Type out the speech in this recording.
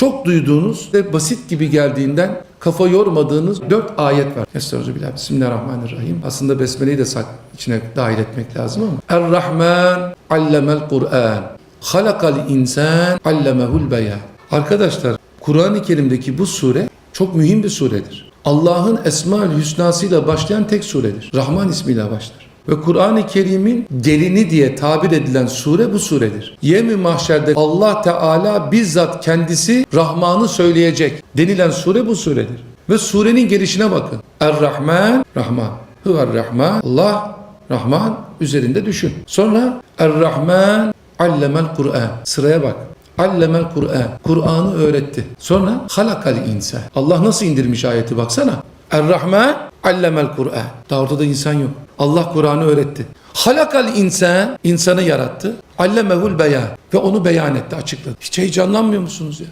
çok duyduğunuz ve basit gibi geldiğinden kafa yormadığınız dört ayet var. Estağfirullah. Bismillahirrahmanirrahim. Aslında Besmele'yi de sak- içine dahil etmek lazım ama. Er-Rahman allemel Kur'an. Halakal insan allemehul beyan. Arkadaşlar Kur'an-ı Kerim'deki bu sure çok mühim bir suredir. Allah'ın Esma-ül Hüsna'sıyla başlayan tek suredir. Rahman ismiyle başlar. Ve Kur'an-ı Kerim'in gelini diye tabir edilen sure bu suredir. Yem-i mahşerde Allah Teala bizzat kendisi Rahman'ı söyleyecek denilen sure bu suredir. Ve surenin gelişine bakın. Er-Rahman, Rahman. Hüver Rahman, Allah, Rahman üzerinde düşün. Sonra Er-Rahman, allemel Kur'an. Sıraya bak. Allemel Kur'an. Kur'an'ı öğretti. Sonra halakal insan. Allah nasıl indirmiş ayeti baksana. Er-Rahman allemel Kur'an. Daha ortada insan yok. Allah Kur'an'ı öğretti. Halakal insan. insanı yarattı. Allemehul beyan. Ve onu beyan etti, açıkladı. Hiç heyecanlanmıyor musunuz ya?